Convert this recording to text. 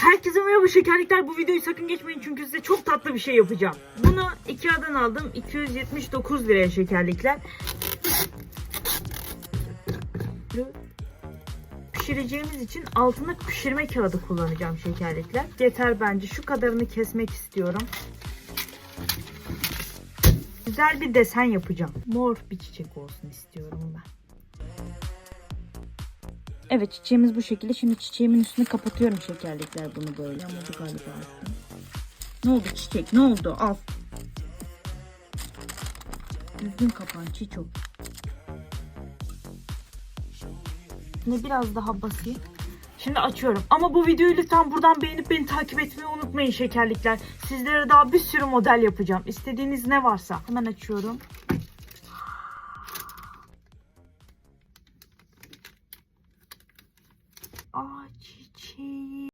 Herkese merhaba şekerlikler. Bu videoyu sakın geçmeyin çünkü size çok tatlı bir şey yapacağım. Bunu Ikea'dan aldım. 279 liraya şekerlikler. Pişireceğimiz için altına pişirme kağıdı kullanacağım şekerlikler. Yeter bence. Şu kadarını kesmek istiyorum. Güzel bir desen yapacağım. Mor bir çiçek olsun istiyorum. Evet çiçeğimiz bu şekilde. Şimdi çiçeğimin üstünü kapatıyorum şekerlikler bunu böyle. Ama bu galiba attım. Ne oldu çiçek? Ne oldu? Al. Düzgün kapan çiçek. Şimdi biraz daha basayım. Şimdi açıyorum. Ama bu videoyu lütfen buradan beğenip beni takip etmeyi unutmayın şekerlikler. Sizlere daha bir sürü model yapacağım. İstediğiniz ne varsa. Hemen açıyorum. Oh, GG.